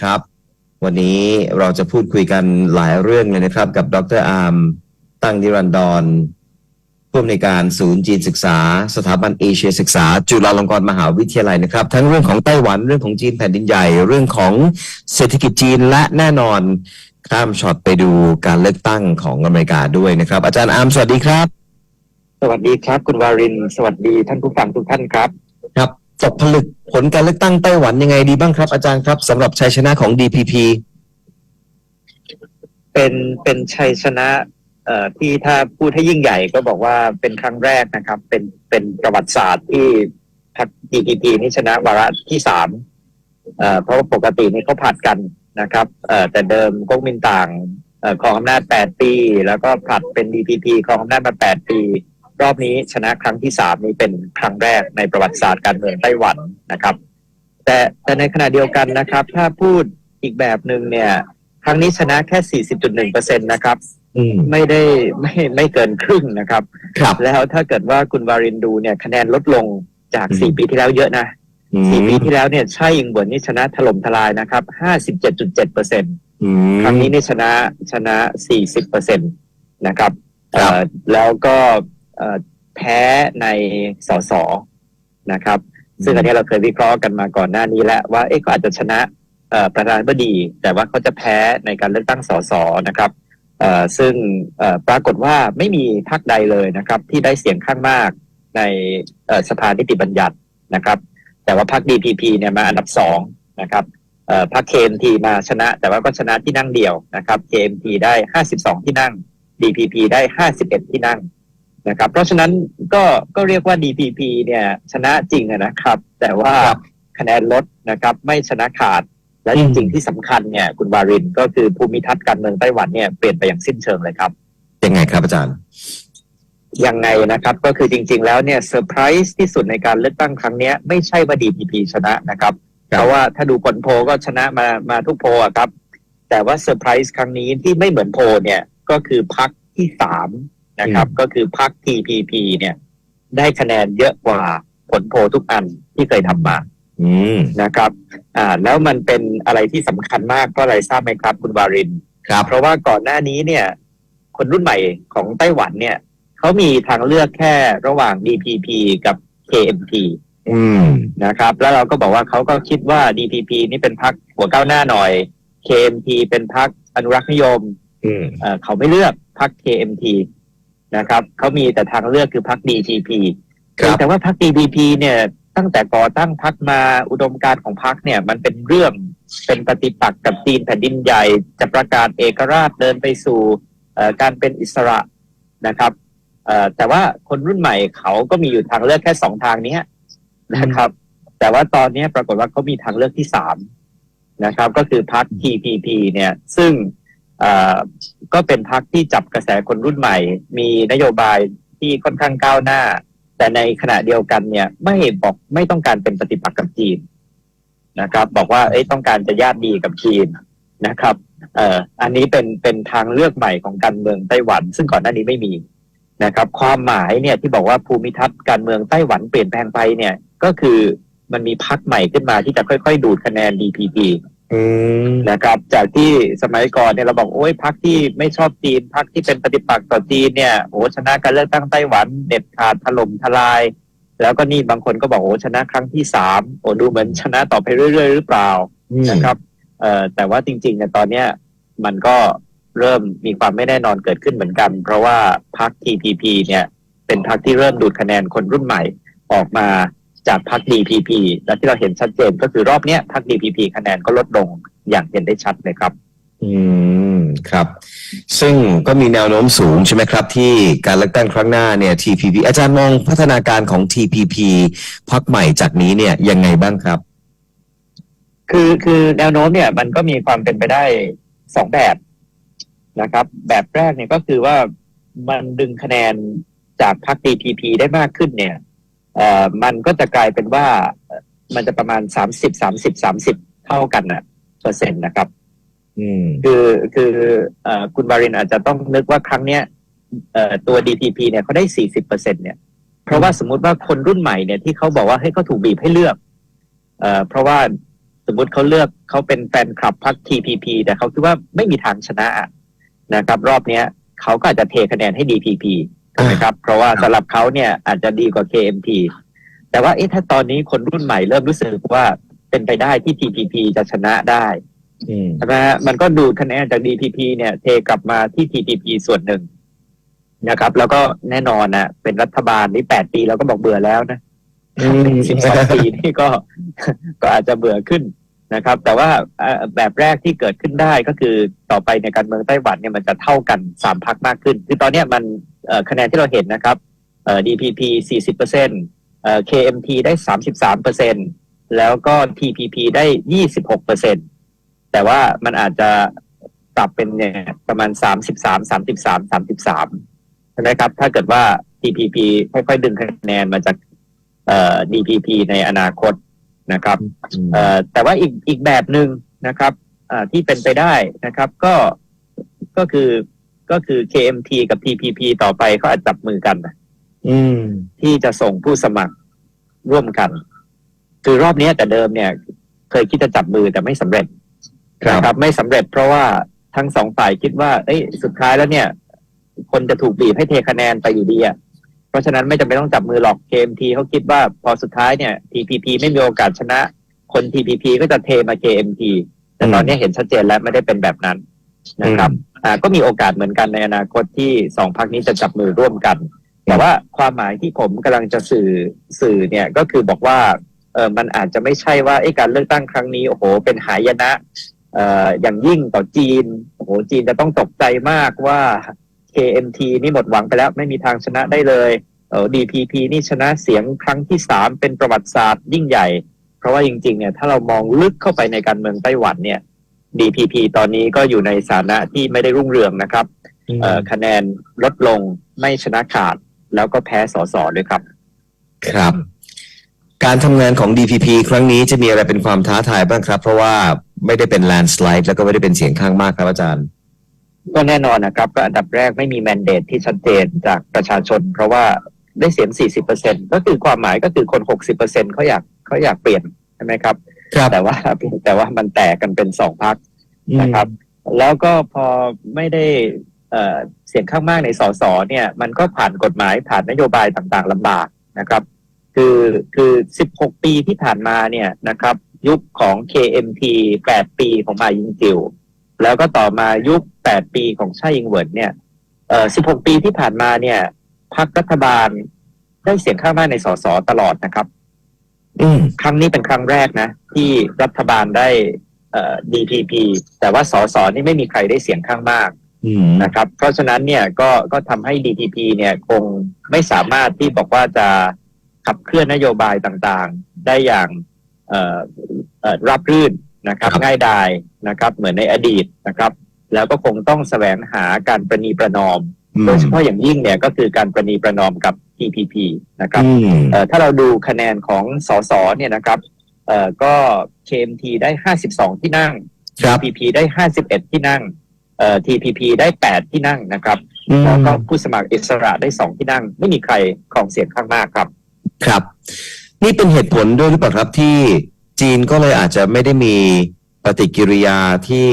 ครับ วันนี้เราจะพูดคุยกันหลายเรื่องเลยนะครับ กับดรอาร์มตั้งนิรันดรผู้อำนวยการศูนย์จีนศึกษา สถาบันเอเชียศึกษา จุฬาลงกรณ์มหาวิทยาลัยนะครับ ทั้งเรื่องของไต้หวันเรื่องของจีนแผ่นดินใหญ่ เรื่องของเศรษฐกิจจีนและแน่นอนข้ามช็อตไปดูการเลือกตั้งของอเมริกาด้วยนะครับ อาจารย์อาร์มสวัสดีครับ สวัสดีครับ คุณวาริน สวัสดีท่านผู้ฟังทุกท่านครับ ครับตกผลึก ผลการเลือกตั้งไต้หวันยังไงดีบ้างครับ อาจารย์ครับสำหรับชัยชนะของ DPP เป็นเป็นชัยชนะ เอ่อที่ถ้าพูดให้ยิ่งใหญ่ก็บอกว่าเป็นครั้งแรกนะครับ เป็นเป็นประวัติศาสตร์ที่พรรค DPP นี่ชนะวาระที่สามเอ่อเพราะว่าปกตินี่เขาผัดกันนะครับเอ่อแต่เดิมก๊กมินต่างเอ่อครองอำนาจ8ปี แล้วก็ผลัดเป็น DPP ครองอำนาจมา8ปี รอบนี้ชนะครั้งที่สามนี้เป็นครั้งแรกในประวัติศาสตร์การเมืองไต้หวันนะครับ แต่แต่ในขณะเดียวกันนะครับ ถ้าพูดอีกแบบหนึ่งเนี่ย ครั้งนี้ชนะแค่ 40.1เปอร์เซ็นต์นะครับอืมไม่ได้ไม่ไม่เกินครึ่งนะครับครับ แล้วถ้าเกิดว่าคุณวารินดูเนี่ยคะแนนลดลงจากอืม4ปีที่แล้วเยอะนะอืม4ปีที่แล้วเนี่ยใช่ยิงบวนนี่ชนะถล่มทลายนะครับ57.7เปอร์เซ็นต์อืมครั้งนี้เนี่ยชนะชนะ40เปอร์เซ็นต์นะครับครับเอ่อแล้วก็เอ่อ แพ้ในสสนะครับ ซึ่งอันนี้เราเคยวิเคราะห์กันมาก่อนหน้านี้แล้วว่าเอ๊ะเขาอาจจะชนะเอ่อประธานาธิบดี แต่ว่าเขาจะแพ้ในการเลือกตั้งสสนะครับเอ่อซึ่งเอ่อปรากฏว่าไม่มีพรรคใดเลยนะครับ ที่ได้เสียงข้างมากในเอ่อสภานิติบัญญัตินะครับ แต่ว่าพรรค DPP เนี่ยมาอันดับสองนะครับเอ่อพรรค KMT มาชนะ แต่ว่าก็ชนะที่นั่งเดียวนะครับ KMT ได้ 52 ที่นั่ง DPP ได้ 51 ที่นั่ง นะครับ เพราะฉะนั้นก็ก็เรียกว่า DPP เนี่ยชนะจริงอะนะครับ แต่ว่าครับคะแนนลดนะครับไม่ชนะขาดและอืจมริงๆที่สำคัญเนี่ยคุณวารินก็คือภูมิทัศน์การเมืองไต้หวันเนี่ยเปลี่ยนไปอย่างสิ้นเชิงเลยครับ ยังไงครับอาจารย์ ยังไงนะครับก็คือจริง ๆ แล้วเนี่ยเซอร์ไพรส์ที่สุดในการเลือกตั้งครั้งเนี้ยไม่ใช่ว่า DPP ชนะนะครับครับ เพราะว่าถ้าดูผลโพลก็ชนะมามาทุกโพลอะครับ แต่ว่าเซอร์ไพรส์ครั้งนี้ที่ไม่เหมือนโพลเนี่ยก็คือพักที่สาม นะครับ ก็คือพัก TPP เนี่ย ได้คะแนนเยอะกว่าผลโพลทุกอันที่เคยทำมาอืมนะครับ อ่า แล้วมันเป็นอะไรที่สำคัญมากเพราะอะไรทราบไหมครับ คุณวารินครับ เพราะว่าก่อนหน้านี้เนี่ย คนรุ่นใหม่ของไต้หวันเนี่ยเขามีทางเลือกแค่ระหว่าง DPP กับ KMT อืมนะครับ แล้วเราก็บอกว่าเขาก็คิดว่า DPP นี่เป็นพรรคหัวก้าวหน้าหน่อย KMT เป็นพรรคอนุรักษ์นิยมอืมเอ่อเขาไม่เลือกพรรค KMT นะครับเขามีแต่ทางเลือกคือพรรค DPP ครับแต่ว่าพรรค DPP เนี่ยตั้งแต่ก่อตั้งพรรคมาอุดมการณ์ของพรรคเนี่ย มันเป็นเรื่องเป็นปฏิปักษ์กับจีนแผ่นดินใหญ่จะประกาศเอกราชเดินไปสู่เอ่อการเป็นอิสระนะครับเอ่อแต่ว่าคนรุ่นใหม่เขาก็มีอยู่ทางเลือกแค่สองทางเนี้ยนะครับ แต่ว่าตอนนี้ปรากฏว่าเขามีทางเลือกที่สามนะครับ ก็คือพรรค TPP เนี่ย ซึ่งเอ่อ ก็เป็นพรรคที่จับกระแสคนรุ่นใหม่ มีนโยบายที่ค่อนข้างก้าวหน้า แต่ในขณะเดียวกันเนี่ย ไม่บอกไม่ต้องการเป็นปฏิปักษ์กับจีนนะครับ บอกว่าเอ้ยต้องการจะญาติดีกับจีนนะครับเอ่ออันนี้เป็นเป็นทางเลือกใหม่ของการเมืองไต้หวัน ซึ่งก่อนหน้านี้ไม่มีนะครับ ความหมายเนี่ยที่บอกว่าภูมิทัศน์การเมืองไต้หวันเปลี่ยนแปลงไปเนี่ยก็คือมันมีพรรคใหม่ขึ้นมาที่จะค่อย ๆ ดูดคะแนน DPP อืมนะครับ จากที่สมัยก่อนเนี่ยเราบอกโอ้ยพรรคที่ไม่ชอบจีนพรรคที่เป็นปฏิปักษ์ต่อจีนเนี่ยโอ้ชนะการเลือกตั้งไต้หวันเด็ดขาดถล่มทลาย แล้วก็นี่บางคนก็บอกโอ้ชนะครั้งที่สามโอ้ดูเหมือนชนะต่อไปเรื่อยๆ หรือเปล่านะครับเอ่อแต่ว่าจริงๆเนี่ยตอนเนี้ยมันก็เริ่มมีความไม่แน่นอนเกิดขึ้นเหมือนกัน เพราะว่าพรรค TPP เนี่ย เป็นพรรคที่เริ่มดูดคะแนนคนรุ่นใหม่ออกมา จากพรรค DPP และที่เราเห็นชัดเจนก็คือรอบเนี้ยพรรค DPP คะแนนก็ลดลงอย่างเห็นได้ชัดเลยครับ อืมครับ ซึ่งก็มีแนวโน้มสูงใช่ไหมครับ ที่การเลือกตั้งครั้งหน้าเนี่ย TPP อาจารย์มองพัฒนาการของ TPP พักใหม่จากนี้เนี่ยยังไงบ้างครับ คือคือแนวโน้มเนี่ย มันก็มีความเป็นไปได้สองแบบนะครับ แบบแรกเนี่ยก็คือว่ามันดึงคะแนนจากพรรค DPP ได้มากขึ้นเนี่ย เอ่อมันก็จะกลายเป็นว่าเอ่อมันจะประมาณสามสิบสามสิบสามสิบเท่ากันนะเปอร์เซ็นต์นะครับ อืม คือคือเอ่อคุณบารินอาจจะต้องนึกว่าครั้งเนี้ยเอ่อตัว DPP เนี่ยเขาได้สี่สิบเปอร์เซ็นเนี่ย เพราะว่าสมมุติว่าคนรุ่นใหม่เนี่ยที่เขาบอกว่าให้เขาถูกบีบให้เลือกเอ่อเพราะว่าสมมุติเขาเลือกเขาเป็นแฟนคลับพรรค TPP แต่เขาคิดว่าไม่มีทางชนะนะครับ รอบเนี้ยเขาก็อาจจะเทคะแนนให้ DPP ถูกไหมครับ เพราะว่าสำหรับเขาเนี่ยอาจจะดีกว่า KMT แต่ว่าเอ๊ะถ้าตอนนี้คนรุ่นใหม่เริ่มรู้สึกว่าเป็นไปได้ที่ TPP จะชนะได้อืม ใช่ไหมฮะมันก็ดูดคะแนนจาก DPP เนี่ยเทกลับมาที่ TPP ส่วนหนึ่งนะครับ แล้วก็แน่นอนนะเป็นรัฐบาลนี่แปดปีเราก็บอกเบื่อแล้วนะอืมสิบสองปีนี่ก็ ก็อาจจะเบื่อขึ้น นะครับ แต่ว่าแบบแรกที่เกิดขึ้นได้ก็คือต่อไปในการเมืองไต้หวันเนี่ยมันจะเท่ากันสามพักมากขึ้น คือตอนนี้มันคะแนนที่เราเห็นนะครับ DPP สี่สิบเปอร์เซ็นต์เอ่อ KMT ได้สามสิบสามเปอร์เซ็นต์แล้วก็ TPP ได้ยี่สิบหกเปอร์เซ็นต์แต่ว่ามันอาจจะปรับเป็นเนี่ยประมาณสามสิบสามสามสิบสามสามสิบสามใช่ไหมครับ ถ้าเกิดว่า TPP ค่อยๆดึงคะแนนมาจาก DPP ในอนาคต นะครับเอ่อแต่ว่าอีกอีกแบบหนึ่งนะครับอ่าที่เป็นไปได้นะครับ ก็ก็คือก็คือ KMT กับ TPP ต่อไปเขาอาจจับมือกันนะอืมที่จะส่งผู้สมัครร่วมกัน คือรอบเนี้ยแต่เดิมเนี่ย เคยคิดจะจับมือแต่ไม่สำเร็จครับนะครับไม่สำเร็จเพราะว่าทั้งสองฝ่ายคิดว่า เอ้ย สุดท้ายแล้วเนี่ย คนจะถูกบีบให้เทคะแนนไปอยู่ดีอะเพ ราะฉะนั้นไม่จำเป็นต้องจับมือหรอก KMT เขาคิดว่าพอสุดท้ายเนี่ย TPP ไม่มีโอกาสชนะ คน TPP ก็จะเทมา KMT แต่ตอนนี้เห็นชัดเจนแล้วไม่ได้เป็นแบบนั้นนะครับอ่าก็มีโอกาสเหมือนกันในอนาคตที่สองพรรคนี้จะจับมือร่วมกัน แต่ว่าความหมายที่ผมกำลังจะสื่อสื่อเนี่ยก็คือบอกว่าเออมันอาจจะไม่ใช่ว่าไอ้การเลือกตั้งครั้งนี้โอ้โห เป็นหายนะเอ่ออย่างยิ่งต่อจีนโอ้โหจีนจะต้องตกใจมากว่า KMT นี่หมดหวังไปแล้วไม่มีทางชนะได้เลยเออ DPP นี่ชนะเสียงครั้งที่สามเป็นประวัติศาสตร์ยิ่งใหญ่ เพราะว่าจริงๆเนี่ยถ้าเรามองลึกเข้าไปในการเมืองไต้หวันเนี่ย DPP ตอนนี้ก็อยู่ในสถานะที่ไม่ได้รุ่งเรืองนะครับเอ่อคะแนนลดลงไม่ชนะขาดแล้วก็แพ้สสด้วยครับ ครับ การทำงานของ DPP ครั้งนี้จะมีอะไรเป็นความท้าทายบ้างครับ เพราะว่าไม่ได้เป็นแลนสไลด์แล้วก็ไม่ได้เป็นเสียงข้างมากครับอาจารย์ ก็แน่นอนนะครับ ก็อันดับแรกไม่มีแมนเดตที่ชัดเจนจากประชาชน เพราะว่าได้เสียง 40%ก็คือความหมายก็คือคน 60%เขาอยากเขาอยากเปลี่ยนใช่ไหมครับ ครับ แต่ว่าแต่ว่ามันแตกกันเป็นสองพักนะครับ แล้วก็พอไม่ได้เอ่อเสียงข้างมากในสสเนี่ย มันก็ผ่านกฎหมายผ่านนโยบายต่างๆลำบากนะครับ คือคือ 16 ปีที่ผ่านมาเนี่ยนะครับ ยุคของ KMT 8 ปีของมายิงจิว แล้วก็ต่อมายุค 8 ปีของชายิงเหวินเนี่ยเอ่อ16 ปีที่ผ่านมาเนี่ยพรรครัฐบาลได้เสียงข้างมากในสสตลอดนะครับอืมครั้งนี้เป็นครั้งแรกนะ ที่รัฐบาลได้เอ่อ DPP แต่ว่าสสนี่ไม่มีใครได้เสียงข้างมากอืมนะครับ เพราะฉะนั้นเนี่ยก็ก็ทำให้ DPP เนี่ยคงไม่สามารถที่บอกว่าจะขับเคลื่อนนโยบายต่างๆ ได้อย่างเอ่อเอ่อรับรื่น นะครับครับ ง่ายดายนะครับ เหมือนในอดีตนะครับ แล้วก็คงต้องแสวงหาการประนีประนอมโดยเฉพาะอย่างยิ่งเนี่ยก็คือการประนีประนอมกับ TPP นะครับอืมเอ่อถ้าเราดูคะแนนของสสเนี่ยนะครับเอ่อก็ KMT ได้ 52 ที่นั่งครับ TPP ได้ 51 ที่นั่งเอ่อ TPP ได้ 8 ที่นั่งนะครับอืมแล้วก็ผู้สมัครอิสระได้ 2 ที่นั่ง ไม่มีใครครองเสียงข้างมากครับ ครับ นี่เป็นเหตุผลด้วยหรือเปล่าครับที่ จีนก็เลยอาจจะไม่ได้มีปฏิกิริยาที่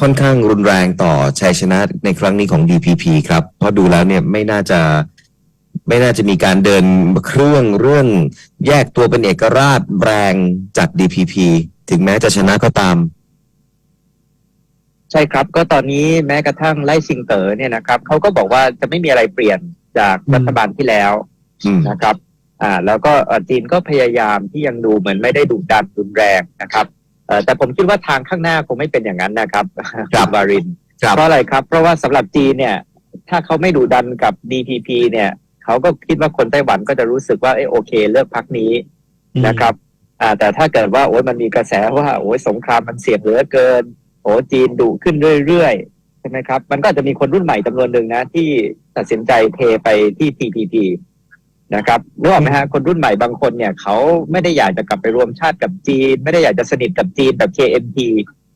ค่อนข้างรุนแรงต่อชัยชนะในครั้งนี้ของ DPP ครับ เพราะดูแล้วเนี่ยไม่น่าจะไม่น่าจะมีการเดินเครื่องเรื่องแยกตัวเป็นเอกราชแรงจาก DPP ถึงแม้จะชนะก็ตาม ใช่ครับ ก็ตอนนี้แม้กระทั่งไล่ซิงเต๋อเนี่ยนะครับเขาก็บอกว่าจะไม่มีอะไรเปลี่ยนจากรัฐบาลที่แล้วอืมนะครับ อ่าแล้วก็เอ่อจีนก็พยายามที่ยังดูเหมือนไม่ได้ดุดันรุนแรงนะครับเอ่อแต่ผมคิดว่าทางข้างหน้าคงไม่เป็นอย่างนั้นนะครับครับณวารินครับเพราะอะไรครับ เพราะว่าสำหรับจีนเนี่ย ถ้าเขาไม่ดุดันกับ DPP เนี่ยเขาก็คิดว่าคนไต้หวันก็จะรู้สึกว่าเออโอเค เลือกพักนี้นะครับอ่าแต่ถ้าเกิดว่าโอ้ยมันมีกระแสว่าโอ้ยสงครามมันเสี่ยงเหลือเกิน โอ้จีนดุขึ้นเรื่อยๆใช่ไหมครับ มันก็อาจจะมีคนรุ่นใหม่จำนวนหนึ่งนะ ที่ตัดสินใจเทไปที่ TPP นะครับนึกออกไหมฮะคนรุ่นใหม่บางคนเนี่ยเขาไม่ได้อยากจะกลับไปรวมชาติกับจีน ไม่ได้อยากจะสนิทกับจีนแบบ KMT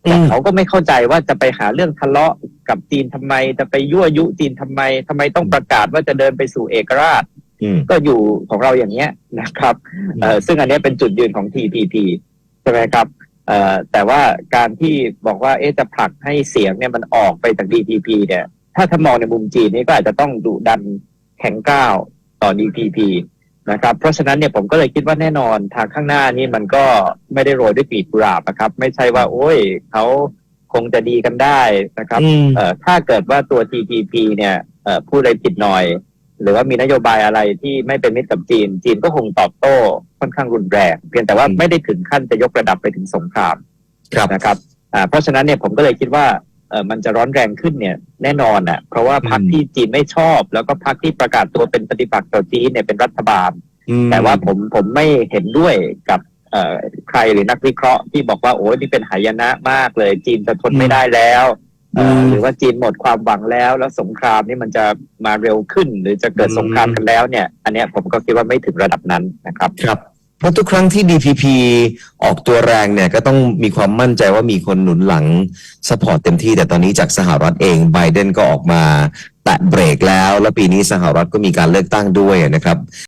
แต่เขาก็ไม่เข้าใจว่าจะไปหาเรื่องทะเลาะกับจีนทำไม จะไปยั่วยุจีนทำไมทำไมต้องประกาศว่าจะเดินไปสู่เอกราชอืมก็อยู่ของเราอย่างเงี้ยนะครับเอ่อซึ่งอันเนี้ยเป็นจุดยืนของ TPP ใช่ไหมครับเอ่อแต่ว่าการที่บอกว่าเอ๊ะจะผลักให้เสียงเนี่ยมันออกไปจาก DPP เนี่ย ถ้าถ้ามองในมุมจีนนี่ก็อาจจะต้องดุดันแข็งก้าว ต่อ DPP นะครับ เพราะฉะนั้นเนี่ยผมก็เลยคิดว่าแน่นอนทางข้างหน้านี่มันก็ไม่ได้โรยด้วยกลีบกุหลาบนะครับ ไม่ใช่ว่า โอ้ยเขาคงจะดีกันได้นะครับอืมเอ่อถ้าเกิดว่าตัว TPP เนี่ยเอ่อพูดอะไรผิดหน่อย หรือว่ามีนโยบายอะไรที่ไม่เป็นมิตรกับจีน จีนก็คงตอบโต้ค่อนข้างรุนแรง เพียงแต่ว่าอืมไม่ได้ถึงขั้นจะยกระดับไปถึงสงครามครับนะครับอ่าเพราะฉะนั้นเนี่ยผมก็เลยคิดว่าเออ มันจะร้อนแรงขึ้นเนี่ยแน่นอนอะ เพราะว่าพรรคอืมที่จีนไม่ชอบ แล้วก็พรรคที่ประกาศตัวเป็นปฏิปักษ์ต่อจีนเนี่ยเป็นรัฐบาลอืมแต่ว่าผมผมไม่เห็นด้วยกับเอ่อใครหรือนักวิเคราะห์ที่บอกว่าโอ้ยนี่เป็นหายนะมากเลย จีนจะทนไม่ได้แล้วเอ่ออืมหรือว่าจีนหมดความหวังแล้ว แล้วสงครามนี่มันจะมาเร็วขึ้น หรือจะเกิดอืมสงครามกันแล้วเนี่ย อันเนี้ยผมก็คิดว่าไม่ถึงระดับนั้นนะครับ ครับ เพราะทุกครั้งที่ DPP ออกตัวแรงเนี่ยก็ต้องมีความมั่นใจว่ามีคนหนุนหลังสปอร์ตเต็มที่ แต่ตอนนี้จากสหรัฐเองไบเดนก็ออกมาแตะเบรกแล้ว และปีนี้สหรัฐก็มีการเลือกตั้งด้วยนะครับ